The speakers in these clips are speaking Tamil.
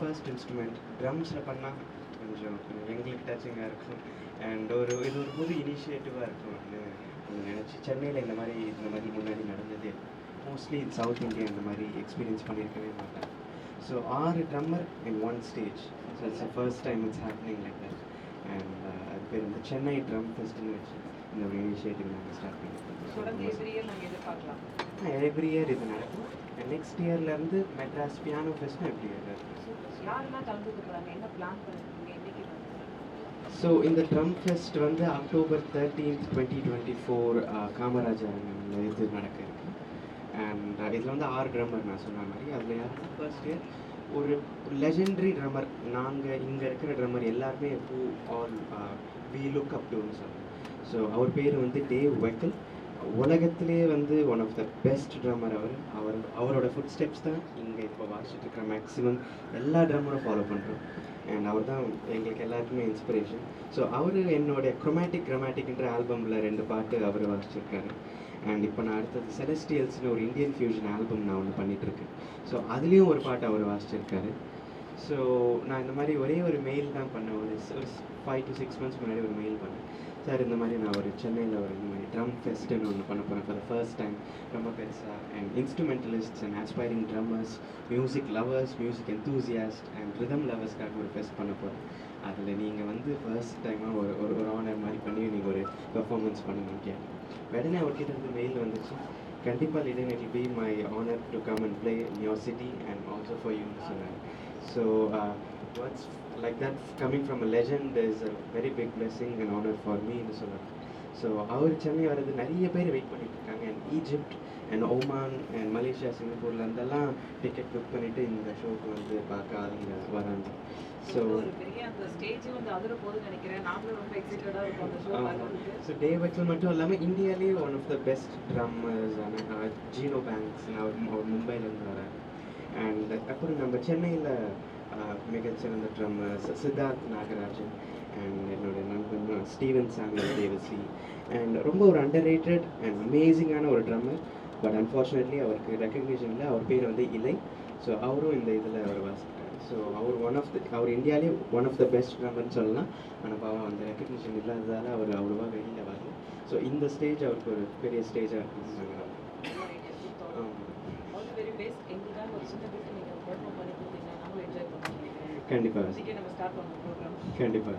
ஃபர்ஸ்ட் இன்ஸ்ட்ருமெண்ட் ட்ரம்ஸில் பண்ணால் கொஞ்சம் கொஞ்சம் எங்களுக்கு டச்சிங்காக இருக்கும். அண்ட் ஒரு இது ஒரு புது இனிஷியேட்டிவாக இருக்கும்னு அப்படின்னு நினச்சி சென்னையில் இந்த மாதிரி இந்த மாதிரி முன்னாடி நடந்தது. மோஸ்ட்லி சவுத் இந்தியா இந்த மாதிரி எக்ஸ்பீரியன்ஸ் பண்ணியிருக்கவே மாட்டேன் ஸோ ஆறு drummer in one stage so it's first time it's happening like that and அது பேர் வந்து சென்னை ட்ரம் ஃபெஸ்ட்னு வச்சுருக்கேன் இந்த ஒரு இனிஷியேட்டிவ் நாங்கள் ஸ்டார்ட் பண்ணியிருக்கோம். எவ்ரி இயர் இது நடக்கும். நெக்ஸ்ட் இயர்லேருந்து மெட்ராஸ் பியானோ ஃபெஸ்ட்டும் எவ்ரி இயர் ஸோ இந்த ட்ரம் ஃபெஸ்ட் வந்து October thirteenth twenty twenty four Kamarajar இது நடக்க இருக்கு. அண்ட் இதில் வந்து ஆறு ட்ரம்மர் நான் சொன்ன மாதிரி. அதில் யாருன்னா ஃபர்ஸ்ட் இயர் ஒரு லெஜெண்டரி ட்ரம்மர் நாங்கள் இங்கே இருக்கிற ட்ரம்மர் எல்லாருமே who all we look up டுன்னு சொல்லுவோம் ஸோ அவர் பேர் வந்து டேவ் வெக்கல் உலகத்திலே வந்து one of the best drummer அவர். அவர் அவரோட ஃபுட் ஸ்டெப்ஸ் தான் இங்கே இப்போ வாசிட்டு இருக்கிற மேக்ஸிமம் எல்லா ட்ரம்மரும் ஃபாலோ பண்ணுறோம் அண்ட் அவர் தான் எங்களுக்கு எல்லாருக்குமே இன்ஸ்பிரேஷன் ஸோ அவர் என்னுடைய குரோமேட்டிக் கிராமேட்டிக்ன்ற ஆல்பமில் ரெண்டு பாட்டு அவர் வாசிச்சிருக்காரு. அண்ட் இப்போ நான் அடுத்தது செலஸ்டியல்ஸ்னு ஒரு இந்தியன் ஃபியூஷன் ஆல்பம் நான் ஒன்று பண்ணிகிட்ருக்கேன் ஸோ அதுலேயும் ஒரு பாட்டு அவர் வாசிச்சிருக்காரு. ஸோ நான் இந்த மாதிரி ஒரே ஒரு மெயில் தான் பண்ண ஒரு ஒரு ஃபைவ் டு சிக்ஸ் மந்த்ஸ் முன்னாடி ஒரு மெயில் பண்ணேன். சார் இந்த மாதிரி நான் ஒரு சென்னையில் ஒரு இந்த மாதிரி ட்ரம் ஃபெஸ்ட்டுன்னு ஒன்று பண்ண போகிறேன் ஃபார் த ஃபர்ஸ்ட் டைம் ரொம்ப பெருசாக and instrumentalists and aspiring drummers music lovers music enthusiast and rhythm லவர்ஸ்க்காக ஒரு ஃபெஸ்ட் பண்ண போகிறேன் அதில் நீங்கள் வந்து ஃபர்ஸ்ட் டைமாக ஒரு ஒரு ஒரு ஆனர் மாதிரி பண்ணி நீங்கள் ஒரு பெர்ஃபார்மன்ஸ் பண்ணணும் கேட்டேன். உடனே அவர்கிட்ட இருந்து மெயில் வந்துச்சு. கண்டிப்பாக listen it be my honour to come and play in your city and also for யூன்னு சொன்னார். So words like that coming from a legend is a very big blessing and honour for மீன்னு சொன்னார் ஸோ அவர் சென்னை வர்றது நிறைய பேர் வெயிட் பண்ணிட்டு இருக்காங்க. And Egypt and Oman and Malaysia சிங்கப்பூர்ல இருந்தெல்லாம் டிக்கெட் புக் பண்ணிட்டு இந்த ஷோக்கு வந்து பார்க்க ஆளுங்க வராங்க. ஸோ ஸோ டே வச்சல் மட்டும் இல்லாமல் இந்தியாவிலேயே one of the best drummers Gino Banks அவர் அவர் மும்பைலேருந்து வரார் அண்ட் அப்புறம் நம்ம சென்னையில் மிகச்சிறந்த ட்ரம்மர்ஸ் சித்தார்த் நாகராஜன் அண்ட் என்னுடைய நண்பன் ஸ்டீவன் சாமியல் தேவசி அண்ட் ரொம்ப ஒரு அண்டர் ரேட்டட் அண்ட் அமேசிங்கான ஒரு ட்ரம்மர் பட் அன்ஃபார்ச்சுனேட்லி அவருக்கு ரெக்கக்னிஷனில் அவர் பேர் வந்து இலை. ஸோ அவரும் இந்த இதில் அவர் வாசிக்கிறார் ஸோ அவர் ஒன் ஆஃப் த அவர் இந்தியாவிலே ஒன் ஆஃப் த பெஸ்ட் ட்ரம்மர்னு சொல்லலாம். ஆனால் பாவம் அந்த ரெக்கக்னிஷன் இல்லாததால் அவர் அவ்வளோவா வெளியில் வரல. ஸோ இந்த ஸ்டேஜ் அவருக்கு ஒரு பெரிய ஸ்டேஜாக இருக்குன்னு நாங்கள் ஆமாம் ஆல் தி வெரி பெஸ்ட் எங்களுக்காக ஒரு சின்ன பிட் நீங்கள் பெர்ஃபார்ம் பண்ணி கொடுத்தீங்கன்னா நாங்களும் என்ஜாய் பண்ணுவோம் கண்டிப்பாக கண்டிப்பாக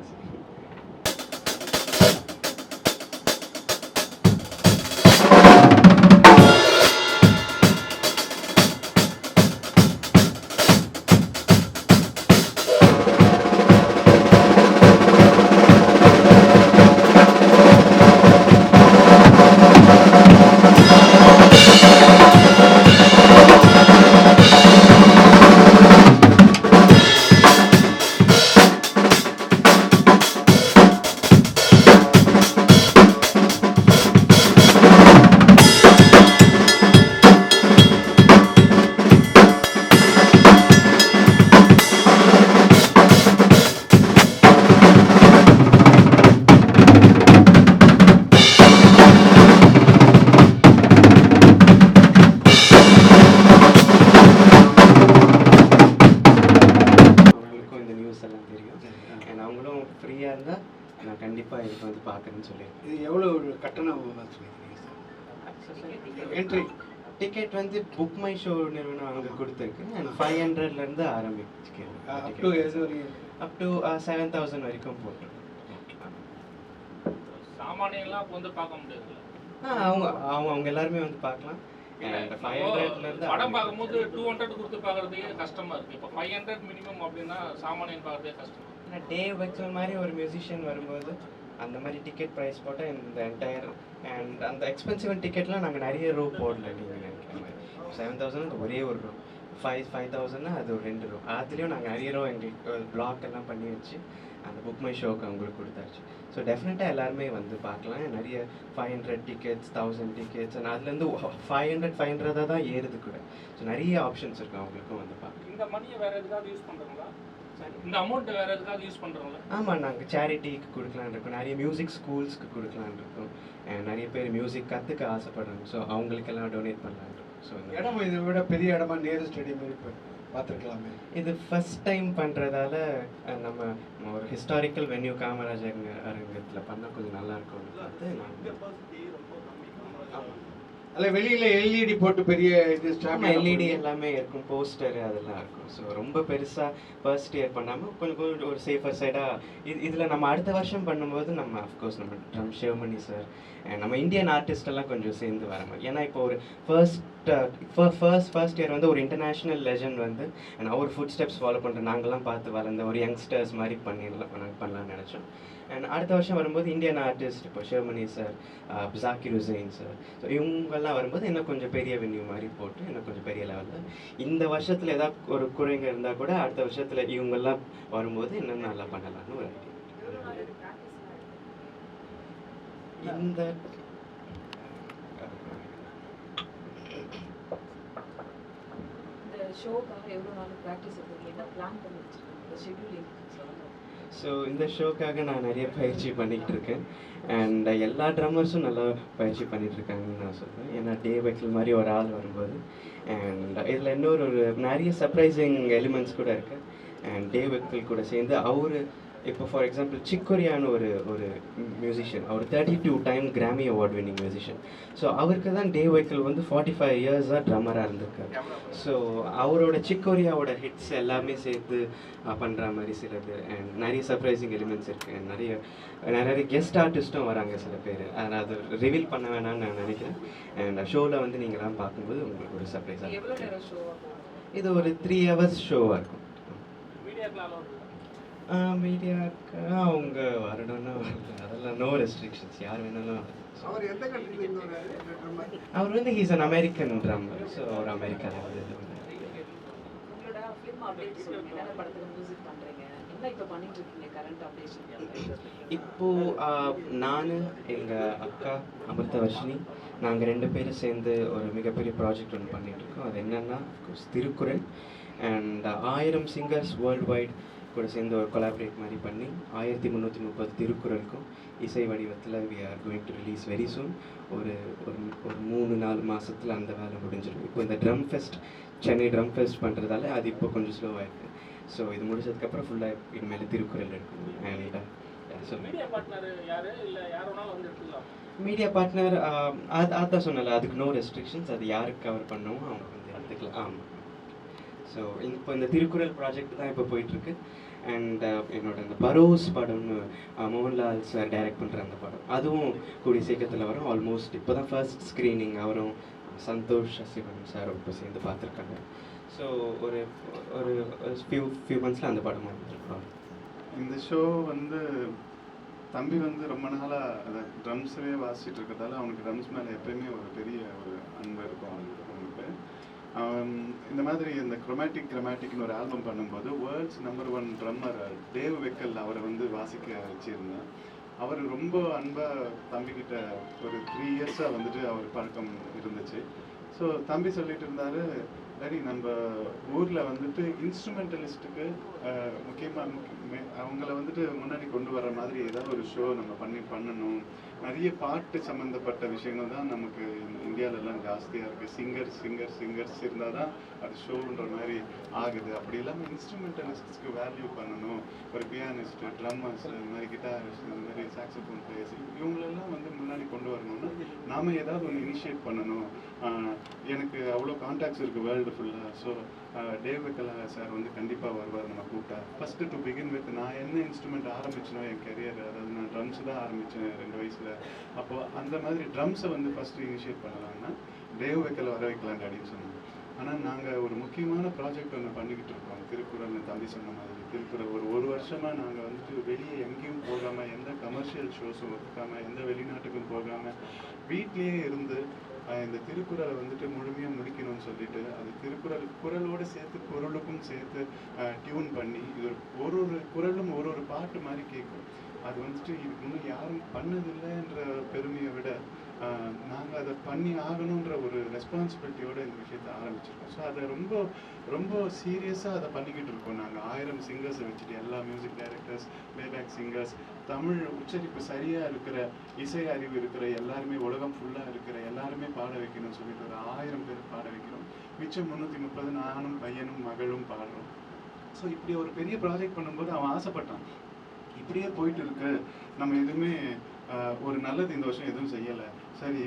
கட்டணம் என்ட்ரி டிக்கெட் வந்து புக் மை ஷோ நிறுவனம் அவங்க கொடுத்துருக்கு. அண்ட் ஃபைவ் ஹண்ட்ரட்லேருந்து அப் டு ஆரம்பிச்சு எது வரையும்? அப் டு செவன் தௌசண்ட் வரைக்கும் போட்டு சாமானியெல்லாம் அப்போ வந்து பார்க்க முடியாதுல்ல அவங்க அவங்க அவங்க எல்லாருமே வந்து பார்க்கலாம். இல்ல, And 500 இப்போ ல இருந்து படம். பார்க்கும்போது டூ ஹண்ட்ரட் கொடுத்து பார்க்கறதுக்கே கஷ்டமா இருக்கு. இப்போ ஃபைவ் ஹண்ட்ரட் மினிமம் அப்படின்னா சாமானியன் பார்க்கறதே கஷ்டம். ஏன்னா டே வச்ச மாதிரி ஒரு மியூசிஷியன் வரும்போது அந்த மாதிரி டிக்கெட் ப்ரைஸ் போட்டால் இந்த என்டையர் அண்ட் அந்த எக்ஸ்பென்சிவ் டிக்கெட்லாம் நாங்கள் நிறைய ரூ போடல நீங்கள் நினைக்கிற மாதிரி. செவன் தௌசண்ட் ஒரே ஒரு ரூ ஃபைவ் ஃபைவ் தௌசண்ட்னா அது ஒரு ரெண்டு ரூ அதுலேயும் நாங்கள் நிறைய ரூ எங்களுக்கு பிளாக் எல்லாம் பண்ணி வச்சு அந்த புக் மை ஷோக்கு அவங்களுக்கு கொடுத்தாச்சு. ஸோ டெஃபினட்டாக எல்லாருமே வந்து பார்க்கலாம். நிறைய five hundred tickets thousand tickets and அதுலேருந்து ஃபைவ் ஹண்ட்ரட் ஃபைவ் ஹண்ட்ரடாக தான் ஏறுது கூட. ஸோ நிறைய ஆப்ஷன்ஸ் இருக்குது அவங்களுக்கும் வந்து பார்க்க. இந்த மணியை வேறு எதுக்காவது யூஸ் பண்ணுறாங்களா இந்த அமௌண்ட் வேற எதுக்காவது யூஸ் பண்றீங்களா ஆமாம் நாங்கள் சேரிட்டிக்கு கொடுக்கலான்னு இருக்கோம். நிறைய மியூசிக் ஸ்கூல்ஸ்க்கு கொடுக்கலான்னு இருக்கோம். நிறைய பேர் மியூசிக் கற்றுக்க ஆசைப்படுறாங்க. ஸோ அவங்களுக்கெல்லாம் டொனேட் பண்ணலான்னு இருக்கோம். ஸோ இடம் இதை விட பெரிய இடமா நேரு ஸ்டேடியம் இருக்கு பார்த்துருக்கலாமே. இது ஃபர்ஸ்ட் டைம் பண்ணுறதால நம்ம ஒரு ஹிஸ்டாரிக்கல் வென்யூ காமராஜர் அரங்கத்தில் பண்ணால் கொஞ்சம் நல்லா இருக்கும்னு பார்த்து நான் அல்ல வெளியில எல்இடி போட்டு பெரிய இது எல்இடி எல்லாமே இருக்கும் போஸ்டர் அதெல்லாம் இருக்கும். ஸோ ரொம்ப பெருசாக ஃபர்ஸ்ட் இயர் பண்ணாமல் கொஞ்சம் கொஞ்சம் ஒரு சேஃபர் சைடாக இது இதில் நம்ம அடுத்த வருஷம் பண்ணும்போது நம்ம அஃப்கோர்ஸ் நம்ம ட்ரம் சிவமணி சார் நம்ம இந்தியன் ஆர்டிஸ்ட் எல்லாம் கொஞ்சம் சேர்ந்து வர மாதிரி. ஏன்னா இப்போ ஒரு ஃபர்ஸ்ட் ஃபர்ஸ்ட் ஃபர்ஸ்ட் இயர் வந்து ஒரு இன்டர்நேஷ்னல் லெஜண்ட் வந்து and அவர் ஃபுட் ஸ்டெப்ஸ் ஃபாலோ பண்ணுற நாங்கள்லாம் பார்த்து வளர்ந்த ஒரு யங்ஸ்டர்ஸ் மாதிரி பண்ணிடலாம் பண்ண- பண்ணலாம்னு நினச்சோம். அண்ட் அடுத்த வருஷம் வரும்போது இந்தியன் ஆர்டிஸ்ட் இப்போ ஷெர்மனி sir Zakir Hussain sir so இவங்கெல்லாம் வரும்போது இன்னும் கொஞ்சம் பெரிய வென்யூ மாதிரி போட்டு இன்னும் கொஞ்சம் பெரிய லெவலில் இந்த வருஷத்தில் ஏதாவது ஒரு குறைங்க இருந்தால் கூட அடுத்த வருஷத்தில் இவங்கெல்லாம் வரும்போது இன்னும் நல்லா பண்ணலாம்னு ஒரு ஐடியா இந்த ஷோக்காக எவ்வளோ நாள் ப்ராக்டிஸ் என்ன பிளான் பண்ணி வச்சுருக்கோம் ஷெட்யூலிங் சொல்லுங்கள் ஸோ இந்த ஷோக்காக நான் நிறைய பயிற்சி பண்ணிக்கிட்டு இருக்கேன் அண்ட் எல்லா ட்ரம்மர்ஸும் நல்லா பயிற்சி பண்ணிகிட்ருக்காங்கன்னு நான் சொல்லுவேன் ஏன்னா டே வைக்கல் மாதிரி ஒரு ஆள் வரும்போது. அண்ட் இதில் இன்னொரு ஒரு நிறைய சர்ப்ரைசிங் எலிமெண்ட்ஸ் கூட இருக்குது அண்ட் டே வைக்கல் கூட சேர்ந்து அவர் இப்போ ஃபார் எக்ஸாம்பிள் சிக்கோரியான்னு ஒரு ஒரு மியூசிஷியன் அவர் thirty two time Grammy award winning musician so அவருக்கு தான் டே வைக்கல் வந்து ஃபார்ட்டி ஃபைவ் இயர்ஸாக ட்ரம்மராக இருந்திருக்காரு. ஸோ அவரோட சிக்கோரியாவோட ஹிட்ஸ் எல்லாமே சேர்த்து பண்ணுற மாதிரி சிலது. அண்ட் நிறைய சர்ப்ரைசிங் எலிமெண்ட்ஸ் இருக்குது and நிறைய நிறைய கெஸ்ட் ஆர்டிஸ்ட்டும் வராங்க சில பேர். ஆனால் அது ரிவீல் பண்ண வேணாம்னு நான் நினைக்கிறேன். அண்ட் ஷோவில் வந்து நீங்களாம் பார்க்கும்போது உங்களுக்கு ஒரு சர்ப்ரைஸாக போகும் இது ஒரு த்ரீ ஹவர்ஸ் ஷோவாக இருக்கும். மீடியாக்களால மீடியாவுக்கு அவங்க வரணும்னா வரல அதெல்லாம் நோ ரெஸ்ட்ரிக்ஷன்ஸ் யார் வேணாலும். அவர் எந்த drummer? அவர் வந்து he's an American drummer so அவர் அமெரிக்காவில் வந்து இது இப்போ பண்ணிட்டு இருக்கீங்க? கரண்ட் அப்டேஷன் இப்போ நான் எங்கள் அக்கா அமிர்த வர்ஷினி நாங்கள் ரெண்டு பேரும் சேர்ந்து ஒரு மிகப்பெரிய ப்ராஜெக்ட் ஒன்று பண்ணிட்டு இருக்கோம். அது என்னன்னா திருக்குறள். அண்ட் ஆயிரம் சிங்கர்ஸ் வேர்ல்டு வைட் கூட சேர்ந்து ஒரு கொலாபரேட் மாதிரி பண்ணி ஆயிரத்தி முந்நூற்றி முப்பது திருக்குறளுக்கும் இசை வடிவத்தில் we are going to release very soon ஒரு ஒரு ஒரு மூணு நாலு மாசத்துல அந்த வேலை முடிஞ்சிடும் இப்போ இந்த drum fest Chennai drum fest பண்ணுறதால அது இப்போ கொஞ்சம் ஸ்லோவாயிருக்கு ஸோ இது முடிச்சதுக்கப்புறம் ஃபுல்லாக இனிமேல் திருக்குறள் எடுக்கணும் மீடியா பார்ட்னர் அதான் சொன்னல அதுக்கு நோ ரெஸ்ட்ரிக்ஷன்ஸ் அது யாருக்கு கவர் பண்ணமோ அவங்க வந்து எடுத்துக்கலாம். ஆமாம் ஸோ இப்போ இந்த திருக்குறள் ப்ராஜெக்ட் தான் இப்போ போயிட்டுருக்கு. அண்ட் uh, என்னோட இந்த பரோஸ் படம்னு uh, மோகன்லால் சார் டைரக்ட் பண்ணுற அந்த படம். அதுவும் கூடிய சீக்கிரத்தில் வரும். ஆல்மோஸ்ட் இப்போ தான் ஃபர்ஸ்ட் ஸ்க்ரீனிங் அவரும் சந்தோஷ் சிவன் சார் இப்போ சேர்ந்து பார்த்துருக்காங்க. ஸோ ஒரு ஒரு ஃபியூ ஃபியூ மந்த்ஸில் அந்த படம் வந்துருக்கோம். இந்த ஷோ வந்து தம்பி வந்து ரொம்ப நாளாக அதை ட்ரம்ஸவே வாசிச்சுட்டு இருக்கிறதால அவனுக்கு ட்ரம்ஸ் மேலே எப்பயுமே ஒரு பெரிய ஒரு அன்பு இருக்கும் அவனுக்கு. இந்த மாதிரி இந்த குரோமேட்டிக் கிராமேட்டிக்னு ஒரு ஆல்பம் பண்ணும்போது world's number one drummer Dave Weckl அவரை வந்து வாசிக்க வச்சிருந்தேன். அவர் ரொம்ப அன்பாக தம்பிக்கிட்ட ஒரு த்ரீ இயர்ஸாக வந்துட்டு அவர் பழக்கம் இருந்துச்சு. ஸோ தம்பி சொல்லிட்டு இருந்தார் சரி நம்ம ஊரில் வந்துட்டு இன்ஸ்ட்ருமெண்டலிஸ்ட்டுக்கு முக்கியமாக அவங்கள வந்துட்டு முன்னாடி கொண்டு வர மாதிரி ஏதாவது ஒரு ஷோ நம்ம பண்ணி பண்ணணும். நிறைய பாட்டு சம்மந்தப்பட்ட விஷயங்கள் தான் நமக்கு இந்தியாவிலலாம் ஜாஸ்தியாக இருக்குது சிங்கர் சிங்கர் சிங்கர்ஸ் இருந்தால் தான் அது ஷோன்ற மாதிரி ஆகுது. அப்படி இல்லாமல் இன்ஸ்ட்ருமெண்டலிஸ்ட்ஸ்க்கு வேல்யூ பண்ணணும். ஒரு பியானிஸ்ட்டு ட்ரம்மர்ஸ் இந்த மாதிரி கிட்டாரிஸ்ட் இந்த மாதிரி சாக்ஸோஃபோன் பிளேயர்ஸ் இவங்களெல்லாம் வந்து முன்னாடி கொண்டு வரணும்னா நாம் ஏதாவது ஒன்று இனிஷியேட் பண்ணணும். எனக்கு அவ்வளோ கான்டாக்ட்ஸ் இருக்குது வேர்ல்டு ஃபுல்லாக ஸோ டேவ் வெக்கலா சார் வந்து கண்டிப்பாக வருவார் நம்ம கூப்பிட்டா. ஃபஸ்ட்டு டு பிகின் வித் நான் என்ன இன்ஸ்ட்ருமெண்ட் ஆரம்பிச்சினோ என் கெரியர் அதாவது ட்ரம்ஸ் தான் ஆரம்பித்தேன் ரெண்டு வயசில். அப்போ அந்த மாதிரி ட்ரம்ஸை வந்து ஃபஸ்ட்டு இனிஷியேட் பண்ணலாம்னா டேவ் வைக்கல வர வைக்கலாம் அப்படின்னு சொன்னாங்க. ஆனால் நாங்கள் ஒரு முக்கியமான ப்ராஜெக்ட் ஒன்று பண்ணிக்கிட்டு இருக்கோம். திருக்குறள் தம்பி சொன்ன மாதிரி. திருக்குறள் ஒரு ஒரு வருஷமாக நாங்கள் வந்துட்டு வெளியே எங்கேயும் போகாமல் எந்த கமர்ஷியல் ஷோஸும் ஒத்துக்காமல் எந்த வெளிநாட்டுக்கும் போகாமல் வீட்லேயே இருந்து இந்த திருக்குறளை வந்துட்டு முழுமையாக முடிக்கணும்னு சொல்லிட்டு அது திருக்குறள் குறளோடு சேர்த்து குரலுக்கும் சேர்த்து டியூன் பண்ணி இது ஒரு ஒரு ஒரு குறளும் ஒரு ஒரு பாட்டு மாதிரி கேட்கும். அது வந்துட்டு இதுக்கு முன்னாடி யாரும் பண்ணதில்லைன்ற பெருமையை விட நாங்கள் அதை பண்ணி ஆகணுன்ற ஒரு ரெஸ்பான்சிபிலிட்டியோட இந்த விஷயத்தை ஆரம்பிச்சிருக்கோம். ஸோ அதை ரொம்ப ரொம்ப சீரியஸாக அதை பண்ணிக்கிட்டு இருக்கோம் நாங்கள் ஆயிரம் சிங்கர்ஸை வச்சுட்டு எல்லா music directors playback singers Tamil உச்சரிப்பு சரியாக இருக்கிற இசை அறிவு இருக்கிற எல்லாருமே உலகம் ஃபுல்லாக இருக்கிற எல்லாருமே பாட வைக்கணும்னு சொல்லிட்டு ஒரு ஆயிரம் பேர் பாட வைக்கிறோம். மிச்சம் முந்நூற்றி முப்பது நானும் பையனும் மகளும் பாடுறோம். ஸோ இப்படி ஒரு பெரிய ப்ராஜெக்ட் பண்ணும்போது அவன் ஆசைப்பட்டான். இப்படியே போயிட்டு இருக்கு நம்ம எதுவுமே ஒரு நல்லது இந்த வருஷம் எதுவும் செய்யலை. சரி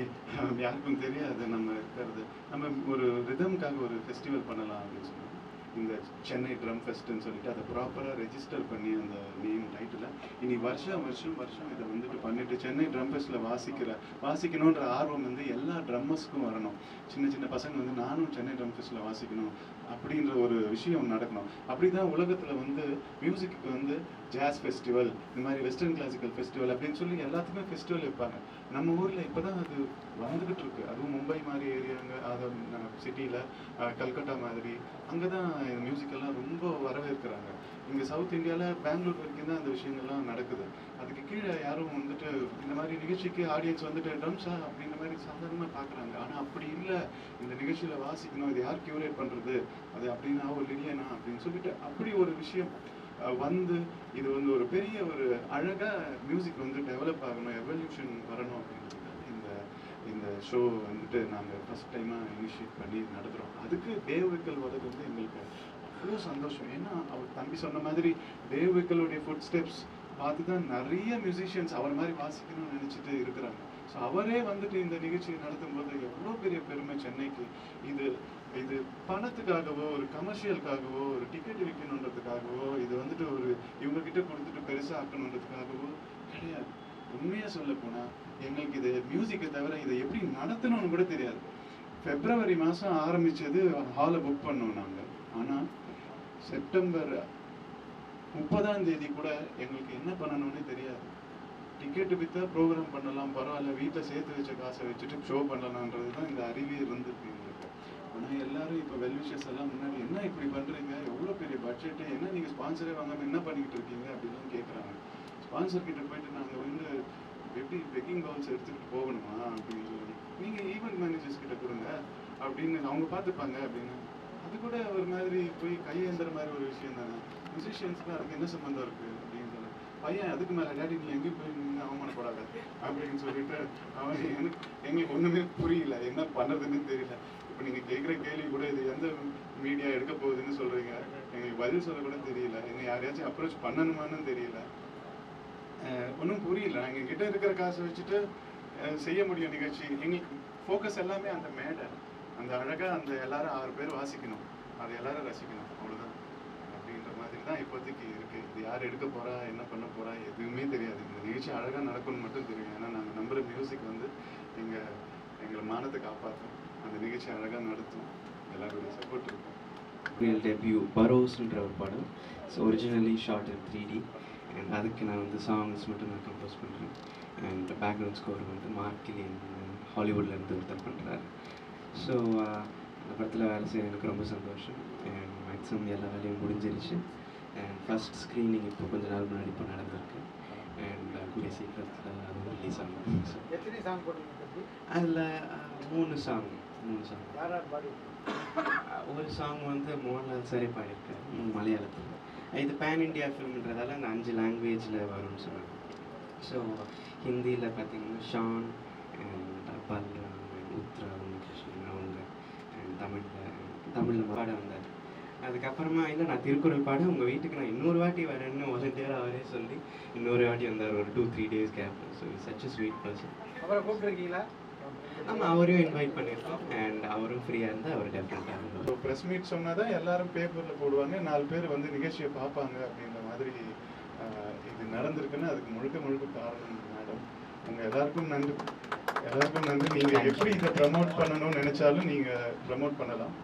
யாருக்கும் தெரியாது நம்ம இருக்கிறது. நம்ம ஒரு ரிதம்காக ஒரு ஃபெஸ்டிவல் பண்ணலாம் அப்படின்னு சொன்னோம் இந்த சென்னை ட்ரம் ஃபெஸ்ட்னு சொல்லிட்டு அதை ப்ராப்பராக ரெஜிஸ்டர் பண்ணி அந்த நேம் டைட்டில் இனி வருஷம் வருஷம் வருஷம் இதை வந்துட்டு பண்ணிட்டு சென்னை ட்ரம் ஃபெஸ்ட்டில் வாசிக்கிற வாசிக்கணுன்ற ஆர்வம் வந்து எல்லா ட்ரம்மர்ஸ்க்கும் வரணும். சின்ன சின்ன பசங்க வந்து நானும் சென்னை ட்ரம் ஃபெஸ்ட்டில் வாசிக்கணும் அப்படின்ற ஒரு விஷயம் நடக்கணும். அப்படி தான் உலகத்தில் வந்து மியூசிக்கு வந்து ஜாஸ் ஃபெஸ்டிவல் இந்த மாதிரி வெஸ்டர்ன் கிளாசிக்கல் ஃபெஸ்டிவல் அப்படின்னு சொல்லி எல்லாத்துக்குமே ஃபெஸ்டிவல் வைப்பாங்க. நம்ம ஊரில் இப்போ தான் அது வந்துக்கிட்டு இருக்கு. அதுவும் மும்பை மாதிரி ஏரியாங்க அது சிட்டியில் கல்கட்டா மாதிரி அங்கே தான் இந்த மியூசிக்கெல்லாம் ரொம்ப வரவேற்கிறாங்க. இங்கே சவுத் இந்தியாவில் பெங்களூர் வரைக்கும் தான் அந்த விஷயங்கள்லாம் நடக்குது. அதுக்கு கீழே யாரும் வந்துட்டு இந்த மாதிரி நிகழ்ச்சிக்கு ஆடியன்ஸ் வந்துட்டு ட்ரம்ஸா அப்படின்ற மாதிரி சாதாரணமாக பார்க்குறாங்க ஆனால் அப்படி இல்லை. இந்த நிகழ்ச்சியில் வாசிக்கணும். இது யார் கியூரேட் பண்ணுறது அது அப்படின்னா ஒரு லிடியனா அப்படின்னு சொல்லிட்டு அப்படி ஒரு விஷயம் வந்து இது வந்து ஒரு பெரிய ஒரு அழகாக மியூசிக் வந்து டெவலப் ஆகணும் எவல்யூஷன் வரணும் அப்படின்னு ஷோ வந்துட்டு நாங்கள் ஃபஸ்ட் டைமாக இனிஷியேட் பண்ணி நடத்துகிறோம் அதுக்கு தேவ் வரது வந்து எங்களுக்கு அவ்வளோ சந்தோஷம். ஏன்னா அவர் தம்பி சொன்ன மாதிரி தேவ் ஃபுட் ஸ்டெப்ஸ் பார்த்து தான் நிறைய மியூசிஷியன்ஸ் அவர் மாதிரி வாசிக்கணும்னு நினச்சிட்டு இருக்கிறாங்க. ஸோ அவரே வந்துட்டு இந்த நிகழ்ச்சியை நடத்தும் போது எவ்வளோ பெரிய பெருமை சென்னைக்கு. இது இது பணத்துக்காகவோ ஒரு கமர்ஷியலுக்காகவோ ஒரு டிக்கெட் விற்கணுன்றதுக்காகவோ இது வந்துட்டு ஒரு இவங்ககிட்ட கொடுத்துட்டு பெருசாக ஆக்கணுன்றதுக்காகவோ கிடையாது. உண்மையாக சொல்ல போனால் எங்களுக்கு இது மியூசிக்கை தவிர இதை எப்படி நடத்தணும்னு கூட தெரியாது. பிப்ரவரி மாதம் ஆரம்பிச்சது ஹாலை புக் பண்ணோம் நாங்கள் ஆனால் செப்டம்பர் முப்பதாம் தேதி கூட எங்களுக்கு என்ன பண்ணணும்னு தெரியாது. டிக்கெட்டு விற்றா ப்ரோக்ராம் பண்ணலாம் பரவாயில்ல வீட்டில் சேர்த்து வச்ச காசை வச்சுட்டு ஷோ பண்ணலான்றது தான் இந்த அறிவே இருந்திருக்கு எங்களுக்கு. ஆனால் எல்லாரும் இப்போ வெல்விஷஸ் எல்லாம் முன்னாடி என்ன இப்படி பண்ணுறீங்க எவ்வளோ பெரிய பட்ஜெட்டு என்ன நீங்கள் ஸ்பான்சரே வாங்காமல் என்ன பண்ணிக்கிட்டு இருக்கீங்க? அப்படிலாம் கேட்குறாங்க ஸ்பான்சர் கிட்ட போயிட்டு நாங்கள் வந்து எப்படி பெக்கிங் பவுல்ஸ் எடுத்துக்கிட்டு போகணுமா? அப்படின்னு சொல்லி. நீங்கள் ஈவெண்ட் மேனேஜர்ஸ் கிட்ட கொடுங்க அப்படின்னு அவங்க பார்த்துப்பாங்க அப்படின்னு. அது கூட ஒரு மாதிரி போய் கையேந்துற மாதிரி ஒரு விஷயம் தானே. மியூசிஷியன்ஸ்க்கு அதுக்கு என்ன சம்மந்தம் இருக்குது அப்படின்னு சொல்லி. பையன் அதுக்கு மேலே டேடி நீ எங்கேயும் போய் நின்று அவமானப்படாத அப்படின்னு சொல்லிட்டு அவன் எனக்கு எங்களுக்கு ஒன்றுமே புரியல. என்ன பண்ணுறதுன்னு தெரியல. இப்போ நீங்கள் கேட்குற கேள்வி கூட இது எந்த மீடியா எடுக்க போகுதுன்னு சொல்கிறீங்க எங்களுக்கு பதில் சொல்ல கூட தெரியல. என்னை யாரையாச்சும் அப்ரோச் பண்ணணுமான்னு தெரியல. ஒன்றும் புரியல. எங்கள் கிட்ட இருக்கிற காசை வச்சுட்டு செய்ய முடியும் நிகழ்ச்சி. எங்களுக்கு ஃபோக்கஸ் எல்லாமே அந்த மேடை அந்த அழகாக அந்த எல்லாரும் ஆறு பேர் வாசிக்கணும். அதை எல்லாரும் ரசிக்கணும். அவ்வளோதான் அப்படின்ற மாதிரி தான் இப்போதைக்கு இருக்குது இது யார் எடுக்க போகிறா என்ன பண்ண போகிறா எதுவுமே தெரியாது. இந்த நிகழ்ச்சி அழகாக நடக்கும்னு மட்டும் தெரியும். ஏன்னா நாங்கள் நம்புகிற மியூசிக் வந்து எங்கள் எங்களை மானத்தை காப்பாற்றும் அந்த நிகழ்ச்சி அழகாக நடத்தும். எல்லாருடைய சப்போர்ட் இருக்கும். டெபியூ பரோஸ்ன்ற ஒரு படம். So originally shot in three D and அதுக்கு நான் வந்து சாங்ஸ் மட்டும் நான் கம்போஸ் பண்ணுறேன் அண்ட் பேக்ரவுண்ட் ஸ்கோர் வந்து மார்க்கிலின் ஹாலிவுட்லேருந்து ஒருத்தர் பண்ணுறாரு ஸோ அந்த படத்தில் வேலை செய்ய எனக்கு ரொம்ப சந்தோஷம். அண்ட் மேக்ஸிமம் எல்லா வேலையும் முடிஞ்சிருச்சு. அண்ட் ஃபர்ஸ்ட் ஸ்க்ரீனிங் இப்போ கொஞ்ச நாள் முன்னாடி இப்போ நடந்திருக்கு. அண்ட் கூடிய சீக்கிரத்தில் அது ரிலீஸ் ஆகும் எத்தனை சாங் அதில் மூணு சாங் மூணு சாங் ஒரு சாங் வந்து மோகன்லால் சாரே பாடியிருக்காரு. மலையாளத்தில். இது பேன் இண்டியா ஃபிலிம்ன்றதால அந்த அஞ்சு லாங்குவேஜில் வரும்னு சொன்னாங்க. ஸோ ஹிந்தியில் பார்த்தீங்கன்னா ஷான் அண்ட் பல்ராம் உத்ரா கிருஷ்ணன் அவங்க அண்ட் தமிழில் தமிழில் பாட வந்தார். அதுக்கப்புறமா இல்லை நான் திருக்குறள் பாட உங்கள் வீட்டுக்கு நான் இன்னொரு வாட்டி வரேன்னு வாலண்டியர் அவரே சொல்லி இன்னொரு வாட்டி வந்தார். ஒரு two three days gap so such sweet person அப்புறம் கூப்பிட்டுருக்கீங்களா? ஆமாம் அவரையும் இன்வைட் பண்ணியிருக்கோம் அண்ட் அவரும் ஃப்ரீயாக இருந்தால் அவர் டெஃபினட்டாக இப்போ ப்ரெஸ் மீட் சொன்னால் தான் எல்லாரும் பேப்பரில் போடுவாங்க. நாலு பேர் வந்து நிகழ்ச்சியை பார்ப்பாங்க அப்படின்ற மாதிரி இது நடந்திருக்குன்னு அதுக்கு முழுக்க முழுக்க காரணம் மேடம். உங்கள் எல்லாருக்கும் நன்றி. எல்லாருக்கும் நன்றி. நீங்கள் எப்படி இதை ப்ரமோட் பண்ணணும்னு நினைச்சாலும் நீங்கள் ப்ரமோட் பண்ணலாம்.